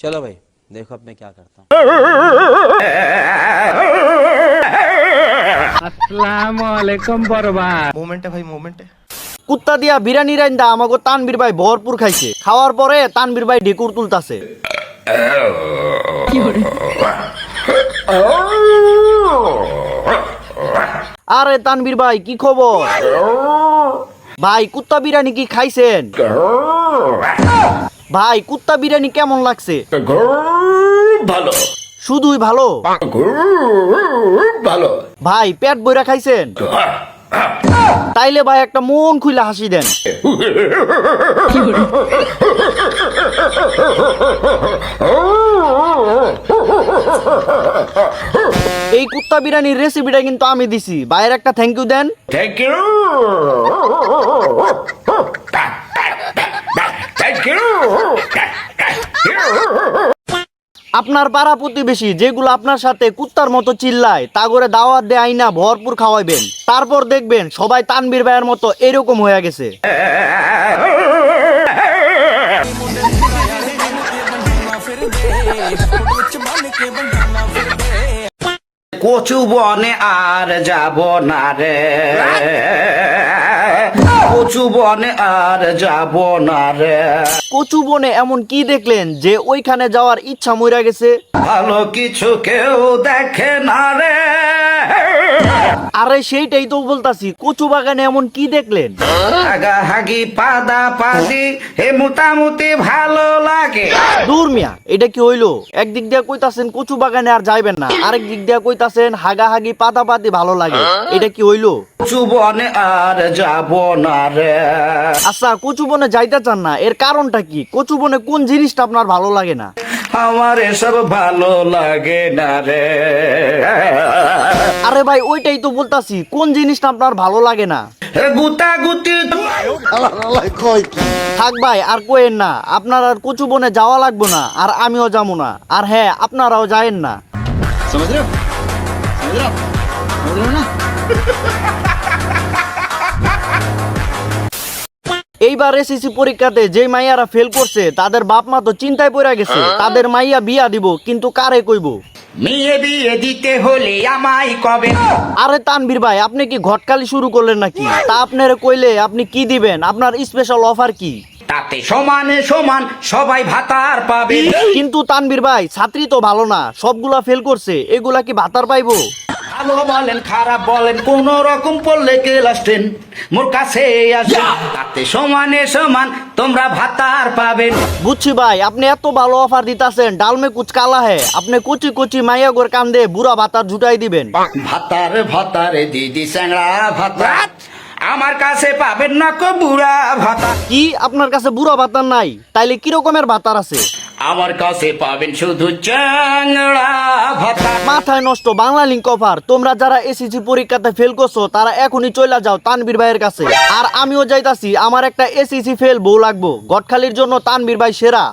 चलो भाई देखो अब मैं क्या करता हूँ মোমেন্টে ভাই মোমেন্টে কুত্তা দিয়া বিরিয়ানি রান্দা আমাকে তানবীর ভাই ভরপুর খাইছে খাওয়ার পরে তানবীর ভাই ঢেকুর তুলতাছে আরে তানবীর ভাই কি খবর ভাই কুত্তা বিরিয়ানি কি খাইছেন ভাই কুত্তা বিরিয়ানি কেমন লাগছে? ভালো। শুধুই ভালো? ভালো। ভাই পেট বইরা খাইছেন? তাইলে ভাই একটা মন খুলে হাসি দেন। এই কুত্তা বিরিয়ানির রেসিপিটা কিন্তু আমি দিছি। ভাইয়ের একটা থ্যাংক ইউ দেন। থ্যাংক ইউ থ্যাংক ইউ আপনার পাড়া প্রতিবেশী যেগুলো আপনার সাথে কুত্তার মতো চিল্লায়, তা করে দাওয়াত দেয় আইনা ভরপুর খাওয়াইবেন। তারপর দেখবেন সবাই তানবীর ভাইয়ের মতো এরকম হয়ে গেছে। কচু বনে আর যাব না রে। কচু বনে আর যাব না রে। কচু বনে এমন কি দেখলেন যে ওইখানে যাওয়ার ইচ্ছা মইরা গেছে? ভালো কিছু কেউ দেখে না রে। আরে সেইটাই তো বলতাছি কচু বাগানে এমন কি দেখলেন? হাগা পাদা পাদি হে মোটামুটি ভালো লাগে। দূর মিয়া এটা কি হইল? একদিক দিয়ে কইতাছেন কচু বাগানে আর যাইবেন না আরেক দিক দিয়ে কইতাছেন হাগা হাগি পাতা পাতি ভালো লাগে এটা কি হইল? কচু বনে আর যাব না রে। আচ্ছা কচু বনে যাইতে চান না এর কারণটা কি? কচু বনে কোন জিনিসটা আপনার ভালো লাগে না? আমার এসব ভালো লাগে না রে। আরে ভাই ওইটাই তো বলতাছি কোন জিনিসটা আপনার ভালো লাগে না? গুতা গুতি থাক ভাই আর কোয়েন না আপনার আর কচু বনে যাওয়া লাগবে না আর আমিও যাব না আর হ্যাঁ আপনারাও যায়েন না? এইবার এসএসসি পরীক্ষাতে যে মাইয়ারা ফেল করছে তাদের বাপ মা তো চিন্তায় পড়ে গেছে তাদের মাইয়া বিয়া দিব কিন্তু কারে কইব? মেয়ে বিয়ে দিতে হলে আমায় কবে? আরে তানবীর ভাই আপনি কি ঘটকালি শুরু করলেন নাকি? তা আপনারে কইলে আপনি কি দিবেন? আপনার স্পেশাল অফার কি? তাতে সমানে সমান সবাই ভাতার পাবে। কিন্তু তানবীর ভাই ছাত্রী তো ভালো না সবগুলা ফেল করছে এগুলা কি ভাতার পাইবো? ভালো বলেন খারাপ বলেন কোন রকম পড়লে ক্লাস টেন মোর কাছে আসে তাতে সমানে সমান তোমরা ভাতার পাবেন। বুঝছি ভাই আপনি এত ভালো অফার দিতাছেন ডালমে কুচ কালা হে আপনি কুচি কুচি মাইয়া গোর কান্দে বুড়া ভাতার ঝুটাই দিবেন। ভাতার ভাতারে দিদি স্যাংড়া ভাতার আমার কাছে পাবেন না কো বুড়া ভাতা। কি? আপনার কাছে বুড়া ভাতার নাই? তাইলে কি রকমের ভাতার আছে? আমার কাছে পাবেন শুধু চ্যাংড়া ভাতা। মাথায় নষ্ট বাংলা লিঙ্ক অফার তোমরা যারা এসএসসি পরীক্ষাতে ফেল করছ তারা এখনই চলে যাও তানবীর ভাইয়ের কাছে। আর আমিও যাইতাছি আমার একটা এসএসসি ফেল বউ লাগবো। গটখালির জন্য তানবীর ভাই সেরা।